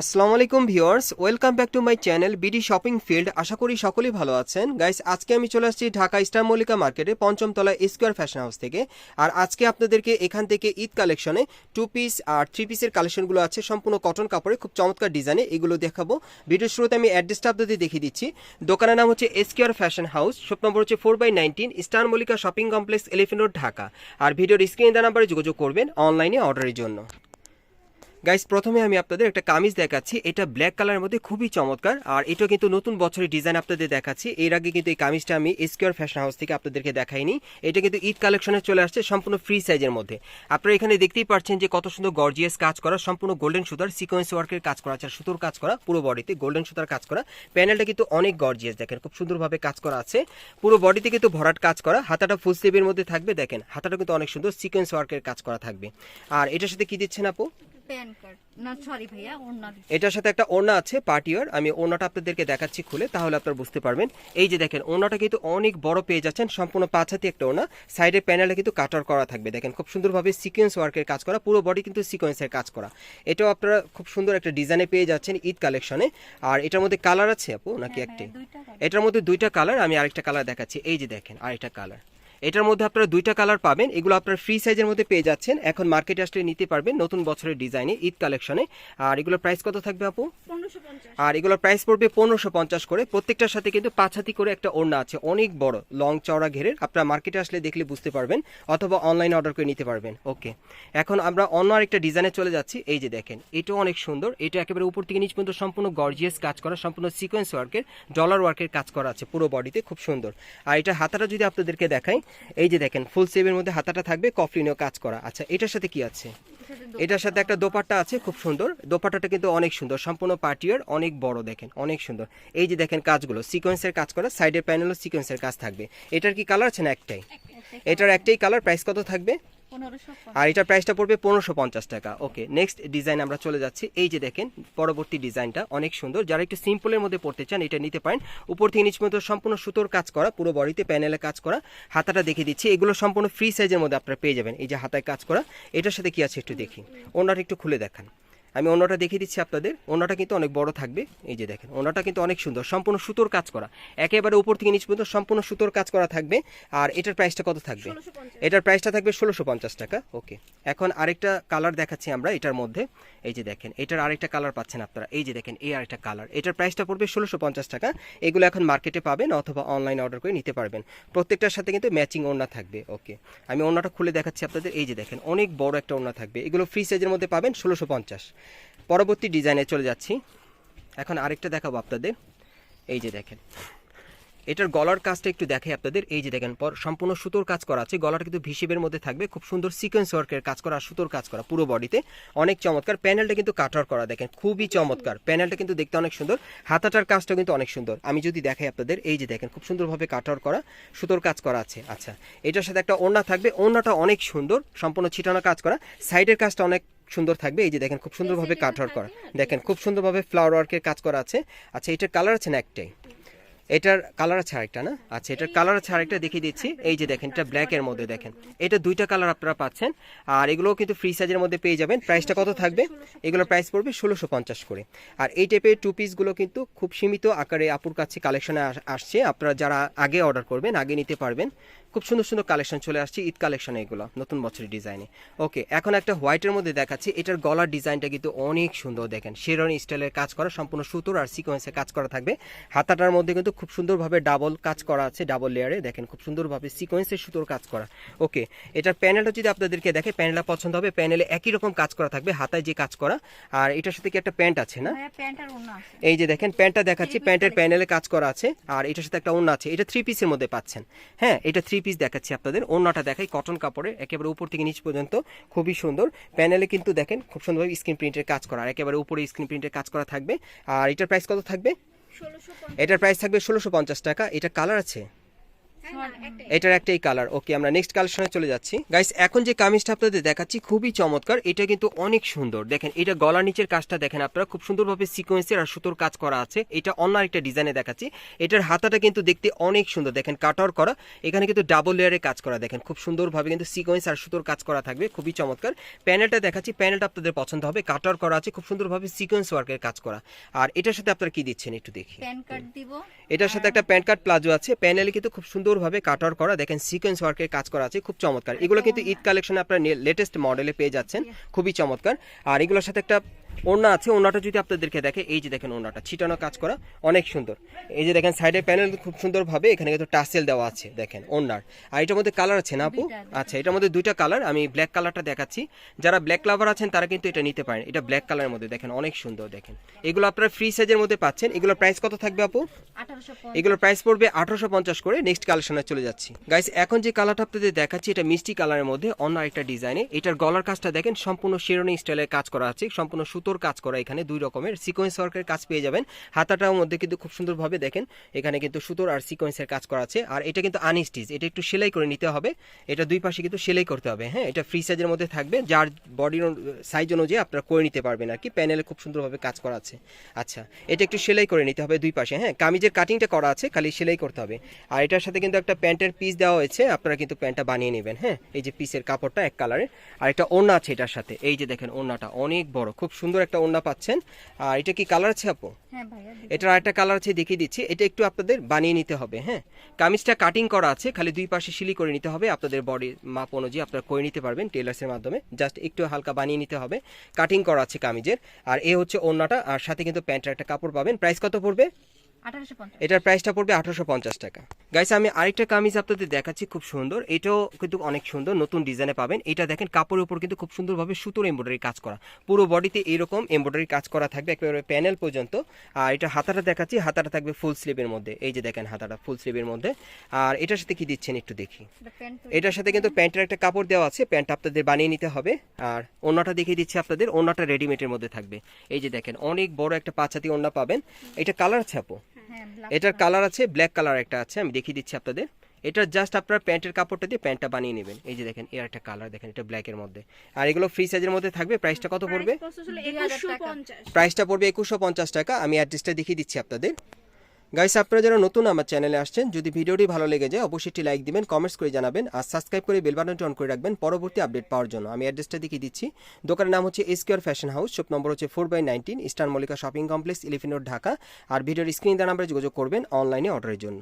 আসসালামু আলাইকুম viewers, welcome back to my channel BD shopping field. আশা করি সকলেই ভালো আছেন। গাইস, আজকে আমি চলে আসছি ঢাকা স্টার মল্লিকা মার্কেটে পঞ্চম তলা স্কোয়ার ফ্যাশন হাউস থেকে। আর আজকে আপনাদেরকে এখান থেকে ঈদ কালেকশনে টু পিস আর থ্রি পিসের কালেকশনগুলো আছে, সম্পূর্ণ কটন কাপড়ে, খুব চমৎকার ডিজাইনে এগুলো দেখাবো। ভিডিও শুরুতে আমি অ্যাড্রেসটা আপনাদের দেখিয়ে দিচ্ছি। দোকানের নাম হচ্ছে Esquire fashion house, shop number হচ্ছে four by nineteen star Mallika shopping complex, elephant road, Dhaka. আর ভিডিওর স্ক্রিন দেওয়া নাম্বারে যোগাযোগ করবেন অনলাইনে অর্ডারের জন্য। গাইস প্রথমে আমি আপনাদের একটা কামিজ দেখাচ্ছি। এটা ব্ল্যাক কালারের মধ্যে খুবই চমৎকার। আর এটা কিন্তু নতুন বছরের ডিজাইন আপনাদের দেখাচ্ছি। এর আগে কিন্তু এই কামিজটা আমি স্কোয়ার ফ্যাশন হাউস থেকে আপনাদেরকে দেখাইনি। এটা কিন্তু ঈদ কালেকশনে চলে আসছে সম্পূর্ণ ফ্রি সাইজের মধ্যে। আপনারা এখানে দেখতেই পাচ্ছেন যে কত সুন্দর গর্জিয়াস কাজ করা, সম্পূর্ণ গোল্ডেন সুতার সিকোয়েন্স ওয়ার্কের কাজ করা আছে সুতোর কাজ করা, পুরো বডিতে গোল্ডেন সুতার কাজ করা। প্যানেলটা কিন্তু অনেক গর্জিয়াস দেখেন, খুব সুন্দরভাবে কাজ করা আছে। পুরো বডিতে কিন্তু ভরাট কাজ করা। হাতাটা ফুল স্লিভের মধ্যে থাকবে, দেখেন, হাতাটা কিন্তু অনেক সুন্দর সিকোয়েন্স ওয়ার্কের কাজ করা থাকবে। আর এটার সাথে কি দিচ্ছেন আপু? Pan card. না সরি ভাইয়া ওনার এটার সাথে একটা ওড়না আছে পার্টিওয়ার আমি ওড়নাটা আপনাদেরকে দেখাচ্ছি খুলে তাহলে আপনারা বুঝতে পারবেন। এই যে দেখেন ওড়নাটা কিন্তু অনেক বড় পেয়ে যাচ্ছেন সম্পূর্ণ পাঁচ হাতি একটা ওড়না। সাইডের প্যানেলে কিন্তু কাটার করা থাকবে। দেখেন খুব সুন্দরভাবে সিকোয়েন্স ওয়ার্কের কাজ করা পুরো বডি কিন্তু সিকোয়েন্সের কাজ করা। এটাও আপনারা খুব সুন্দর একটা ডিজাইনে পেয়ে যাচ্ছেন ঈদ কালেকশনে আর এটার মধ্যে কালার আছে আপু নাকি একটি? এটার মধ্যে দুইটা কালার আমি আরেকটা কালার দেখাচ্ছি। এই যে দেখেন আরেকটা কালার এটার মধ্যে আপনারা দুইটা কালার পাবেন। এগুলো আপনারা ফ্রি সাইজের মধ্যে পেয়ে যাচ্ছেন। এখন মার্কেটে আসলে নিতে পারবেন নতুন বছরের ডিজাইনে ঈদ কালেকশনে আর এগুলোর প্রাইস কত থাকবে আপু? আর এগুলোর প্রাইস পড়বে পনেরোশো পঞ্চাশ করে। প্রত্যেকটার সাথে কিন্তু পাঁচ হাতি করে একটা ওড়না আছে। অনেক বড় লং চওড়া ঘেরের। আপনারা মার্কেটে আসলে দেখলে বুঝতে পারবেন অথবা অনলাইনে অর্ডার করে নিতে পারবেন। ওকে এখন আমরা অন্য আরেকটা ডিজাইনে চলে যাচ্ছি। এই যে দেখেন এটাও অনেক সুন্দর। এটা একেবারে উপর থেকে নিচ পর্যন্ত সম্পূর্ণ গর্জিয়াস কাজ করা সম্পূর্ণ সিকোয়েন্স ওয়ার্কের ডলার ওয়ার্কের কাজ করা আছে পুরো বডিতে খুব সুন্দর। আর এটা হাতাটা যদি আপনাদেরকে দেখাই এই যে দেখেন ফুল সেভের মধ্যে হাতাটা থাকবে কফলিনেও কাজ করা। আচ্ছা এটার সাথে কি আছে? এটার সাথে একটা দোপাট্টা আছে খুব সুন্দর। দোপাট্টাটা কিন্তু অনেক সুন্দর সম্পূর্ণ পার্টিওর অনেক বড় দেখেন অনেক সুন্দর। এই যে দেখেন কাজগুলো সিকোয়েন্সের কাজ করা সাইডের প্যানেলও সিকোয়েন্সের কাজ থাকবে। এটার কি কালার আছে না একটাই? এটার একটাই কালার প্রাইস কত থাকবে? আর এটার প্রাইসটা পড়বে পনেরোশো পঞ্চাশ টাকা। ওকে নেক্সট ডিজাইন আমরা চলে যাচ্ছি। এই যে দেখেন, পরবর্তী ডিজাইনটা অনেক সুন্দর। যারা একটু সিম্পলের মধ্যে পড়তে চান, এটা নিতে পারেন। উপর থেকে নিচ পর্যন্ত সম্পূর্ণ সুতোর কাজ করা, পুরো বডিতে প্যানেলে কাজ করা। হাতাটা দেখে দিচ্ছি। এগুলো সম্পূর্ণ ফ্রি সাইজের মধ্যে আপনারা পেয়ে যাবেন। এই যে হাতায় কাজ করা। এটার সাথে কি আছে একটু দেখি। ওনারা একটু খুলে দেখান। আমি ওনাটা দেখিয়ে দিচ্ছি আপনাদের। ওনাটা কিন্তু অনেক বড় থাকবে। এই যে দেখেন ওনাটা কিন্তু অনেক সুন্দর সম্পূর্ণ সুতোর কাজ করা। একেবারে উপর থেকে নিচ পর্যন্ত সম্পূর্ণ সুতোর কাজ করা থাকবে। আর এটার প্রাইসটা কত থাকবে? এটার প্রাইসটা থাকবে ষোলোশো পঞ্চাশ টাকা। ওকে এখন আরেকটা কালার দেখাচ্ছি আমরা এটার মধ্যে। এই যে দেখেন এটার আরেকটা কালার পাচ্ছেন আপনারা। এই যে দেখেন এই আরেকটা কালার এটার প্রাইসটা পড়বে ষোলোশো পঞ্চাশ টাকা। এগুলো এখন মার্কেটে পাবেন অথবা অনলাইন অর্ডার করে নিতে পারবেন। প্রত্যেকটার সাথে কিন্তু ম্যাচিং ওড়না থাকবে। ওকে আমি ওড়নাটা খুলে দেখাচ্ছি আপনাদের। এই যে দেখেন অনেক বড় একটা ওড়না থাকবে। এগুলো ফ্রি সাইজের মধ্যে পাবেন ষোলোশো পঞ্চাশ। পরবর্তী ডিজাইনে চলে যাচ্ছি। এখন আরেকটা দেখাবো আপনাদের। এই যে দেখেন। এটার গলার কাজটা একটু দেখাই আপনাদের। এই যে দেখেন, পর সম্পূর্ণ সুতোর কাজ করা আছে। গলাটা কিন্তু ভিসিবের মধ্যে থাকবে। খুব সুন্দর সিকোয়েন্স ওয়ার্কের কাজ করা, সুতোর কাজ করা পুরো বডিতে অনেক চমৎকার। প্যানেলটা কিন্তু কাটার করা, দেখেন। খুবই চমৎকার। প্যানেলটা কিন্তু দেখতে অনেক সুন্দর। হাতাটার কাজটা কিন্তু অনেক সুন্দর। আমি যদি দেখাই আপনাদের, এই যে দেখেন, খুব সুন্দরভাবে কাটার করা, সুতোর কাজ করা আছে। আচ্ছা এটার সাথে একটা ওড়না থাকবে। ওড়নাটা অনেক সুন্দর। সম্পূর্ণ ছিটানো কাজ করা। সাইডের কাজটা অনেক সুন্দর থাকবে। এই যে দেখেন খুব সুন্দরভাবে কাটার করা। দেখেন খুব সুন্দরভাবে ফ্লাওয়ার ওয়ার্কের কাজ করা আছে। আচ্ছা এটার কালার আছে না একটাই? এটার কালার আছে আরেকটা না? আচ্ছা এটার কালার আছে আরেকটা দেখিয়ে দিচ্ছি। এই যে দেখেন এটা ব্ল্যাকের মধ্যে দেখেন। এটা দুইটা কালার আপনারা পাচ্ছেন। আর এগুলোও কিন্তু ফ্রি সাইজের মধ্যে পেয়ে যাবেন। প্রাইসটা কত থাকবে? এগুলোর প্রাইস পড়বে ষোলোশো পঞ্চাশ করে। আর এই টাইপের টু পিসগুলো কিন্তু খুব সীমিত আকারে আপুর কাছে কালেকশনে আসছে। আপনারা যারা আগে অর্ডার করবেন আগে নিতে পারবেন। খুব সুন্দর সুন্দর কালেকশন চলে আসছে ঈদ কালেকশন এগুলো নতুন বছরের ডিজাইনে ওকে এখন একটা হোয়াইটের মধ্যে দেখাচ্ছি এটার গলার ডিজাইনটা কিন্তু অনেক সুন্দর দেখেন। শেরনি স্টাইলের কাজ করা সম্পূর্ণ সুতোর আর সিকোয়েন্সের কাজ করা থাকবে। হাতাটার মধ্যে কিন্তু খুব সুন্দরভাবে ডাবল কাজ করা আছে ডাবল লেয়ারে দেখেন খুব সুন্দরভাবে সিকোয়েন্সের সুতোর কাজ করা। ওকে এটার প্যানেলটা যদি আপনাদেরকে দেখে প্যানেলটা পছন্দ হবে প্যানেলে একই রকম কাজ করা থাকবে হাতায় যে কাজ করা। আর এটার সাথে কি একটা প্যান্ট আছে না? আছে। এই যে দেখেন প্যান্টটা দেখাচ্ছি প্যান্টের প্যানেলে কাজ করা আছে আর এটার সাথে একটা অন্য আছে। এটা থ্রি পিসের মধ্যে পাচ্ছেন। হ্যাঁ এটা থ্রি পিস দেখাচ্ছি আপনাদের। অন্যটা দেখাই কটন কাপড়ে একেবারে উপর থেকে নিচ পর্যন্ত। খুবই সুন্দর। প্যানেলে কিন্তু দেখেন খুব সুন্দরভাবে স্ক্রিন প্রিন্টের কাজ করা। আর একেবারে উপরে স্ক্রিন প্রিন্টের কাজ করা থাকবে। আর এটার প্রাইস কত থাকবে? এটার প্রাইস থাকবে ষোলোশো পঞ্চাশ টাকা। এটা কালার আছে? এটার একটাই কালার ওকে আমরা নেক্সট কালেকশনে চলে যাচ্ছি। গাইস এখন যে কামিজটা আপনাদের দেখাচ্ছি খুবই চমৎকার। এটা কিন্তু অনেক সুন্দর। দেখেন এটা গলার নিচের কাজটা দেখেন আপনারা খুব সুন্দরভাবে সিকোয়েন্সের আর সুতোর কাজ করা আছে। এটা অন্য একটা ডিজাইনে দেখাচ্ছি। এটার হাতাটা কিন্তু দেখতে অনেক সুন্দর। দেখেন কাটার করা। এখানে কিন্তু ডাবল লেয়ারে কাজ করা। দেখেন খুব সুন্দরভাবে কিন্তু সিকোয়েন্স আর সুতোর কাজ করা থাকবে। খুবই চমৎকার। প্যানেলটা দেখাচ্ছি। প্যানেলটা আপনাদের পছন্দ হবে। কাটার করা আছে। খুব সুন্দরভাবে সিকোয়েন্স ওয়ার্কের কাজ করা। আর এটার সাথে আপনারা কি দিচ্ছেন একটু দেখি। প্যান কার্ড দিব। এটার সাথে একটা প্যান্ট কার্ড প্লাজো আছে। প্যানেলে কিন্তু খুব সুন্দরভাবে কাটার করা দেখেন সিকোয়েন্স ওয়ার্কের কাজ করা আছে খুব চমৎকার। এগুলো কিন্তু ঈদ কালেকশনে আপনার লেটেস্ট মডেলে পেয়ে যাচ্ছেন খুবই চমৎকার। আর এগুলোর সাথে একটা ওড়না আছে ওড়নাটা যদি আপনাদেরকে দেখে এই যে দেখেন ওড়নাটা ছিটানো কাজ করা অনেক সুন্দর। এই যে দেখেন সাইডের প্যানেল খুব সুন্দরভাবে এখানে কিন্তু টাসেল দেওয়া আছে দেখেন ওড়নার। আর এটার মধ্যে কালার আছে না আপু। আচ্ছা এটার মধ্যে দুইটা কালার আমি ব্ল্যাক কালারটা দেখাচ্ছি। যারা ব্ল্যাক লাভার আছেন তারা কিন্তু এটা নিতে পারেন। এটা ব্ল্যাক কালারের মধ্যে দেখেন অনেক সুন্দর দেখেন। এগুলো আপনারা ফ্রি সাইজের মধ্যে পাচ্ছেন। এগুলোর প্রাইস কত থাকবে আপু? আঠারোশো এগুলোর প্রাইস পড়বে আঠারোশো পঞ্চাশ করে। নেক্সট কালেকশনে চলে যাচ্ছি। গাইস এখন যে কালারটা আপনাদের দেখাচ্ছি এটা মিষ্টি কালারের মধ্যে অন্য একটা ডিজাইনে এটার গলার কাজটা দেখেন সম্পূর্ণ শেরনি স্টাইলের কাজ করা আছে সম্পূর্ণ সুতোর কাজ করা, এখানে দুই রকমের সিকোয়েন্স ওয়ার্কের কাজ পেয়ে যাবেন। হাতাটার মধ্যে কিন্তু খুব সুন্দরভাবে দেখেন, এখানে কিন্তু সুতোর আর সিকোয়েন্সের কাজ করা আছে। আর এটা কিন্তু আনস্টিচ এটা একটু সেলাই করে নিতে হবে। এটা দুই পাশে কিন্তু সেলাই করতে হবে হ্যাঁ? এটা ফ্রি সাইজের মধ্যে থাকবে, যার বডির সাইজ অনুযায়ী আপনারা করে নিতে পারবেন আর কি। প্যানেলে খুব সুন্দরভাবে কাজ করা আছে। আচ্ছা এটা একটু সেলাই করে নিতে হবে দুই পাশে হ্যাঁ? কামিজের কাটিংটা করা আছে, খালি সেলাই করতে হবে। আর এটার সাথে কিন্তু একটা প্যান্টের পিস দেওয়া হয়েছে, আপনারা কিন্তু প্যান্টটা বানিয়ে নেবেন হ্যাঁ? এই যে পিসের কাপড়টা এক কালারের আর একটা ওড়না আছে এটার সাথে, এই যে দেখেন ওড়নাটা অনেক বড়, খুব সুন্দর একটা ওড়না পাচ্ছেন। আর এটা কি কালার আছে আপু? হ্যাঁ। এটার আরেকটা কালার আছে দেখিয়ে দিচ্ছি। এটা একটু আপনাদের বানিয়ে নিতে হবে হ্যাঁ? কামিজটা কাটিং করা আছে খালি দুই পাশে সিলি করে নিতে হবে। আপনাদের বডির মাপ অনুযায়ী আপনারা করে নিতে পারবেন টেলার্সের মাধ্যমে। জাস্ট একটু হালকা বানিয়ে নিতে হবে। কাটিং করা আছে কামিজের। আর এ হচ্ছে ওড়নাটা আর সাথে কিন্তু প্যান্টের একটা কাপড় পাবেন। প্রাইস কত পড়বে? এটার প্রাইসটা পড়বে আঠারোশো পঞ্চাশ টাকা। গাইস আমি আরেকটা কামিজ আপনাদের দেখাচ্ছি খুব সুন্দর। এটাও কিন্তু অনেক সুন্দর নতুন ডিজাইনে পাবেন। এটা দেখেন কাপড়ের উপর কিন্তু খুব সুন্দরভাবে সুতোর এমব্রয়ডারি কাজ করা। পুরো বডিতে এরকম এমব্রয়ডারি কাজ করা থাকবে একেবারে প্যানেল পর্যন্ত। আর এটা হাতাটা দেখাচ্ছি হাতাটা থাকবে ফুল স্লিভের মধ্যে। এই যে দেখেন হাতাটা ফুল স্লিভের মধ্যে। আর এটার সাথে কি দিচ্ছেন একটু দেখি? এটার সাথে কিন্তু প্যান্টের একটা কাপড় দেওয়া আছে প্যান্ট আপনাদের বানিয়ে নিতে হবে। আর ওনাটা দেখিয়ে দিচ্ছি আপনাদের ওনাটা রেডিমেডের মধ্যে থাকবে। এই যে দেখেন অনেক বড় একটা পাঁচাতি ওনা পাবেন। এটা কালার ব্ল্যাক এটার কালার আছে ব্ল্যাক কালার একটা আছে আমি দেখিয়ে দিচ্ছি আপনাদের। এটা জাস্ট আপনার প্যান্টের কাপড়টা দিয়ে প্যান্টটা বানিয়ে নেবেন। এই যে দেখেন এর একটা কালার দেখেন এটা ব্ল্যাকের মধ্যে। আর এগুলো ফ্রি সাইজের মধ্যে থাকবে প্রাইসটা কত পড়বে? প্রাইসটা পড়বে একুশশো পঞ্চাশ টাকা আমি অ্যাড্রেসটা দেখিয়ে দিচ্ছি আপনাদের। গাইস আপনারা যারা নতুন আমার চ্যানেলে আসছেন, যদি ভিডিওটি ভালো লেগে যায়, অবশ্যই একটি লাইক দিবেন কমেন্টস করে জানাবেন, আর সাবস্ক্রাইব করে বেল বাটনটি অন করে রাখবেন, পরবর্তী আপডেট পাওয়ার জন্য। আমি অ্যাড্রেসটা দেখিয়ে দিচ্ছি। দোকানের নাম হচ্ছে Esquire fashion house shop number হচ্ছে four by nineteen eastern Mallika shopping complex ইলিফিনোর Dhaka আর ভিডিওর স্ক্রিন দ্বারা নাম্বারে যোগাযোগ করবেন অনলাইনে অর্ডারের জন্য।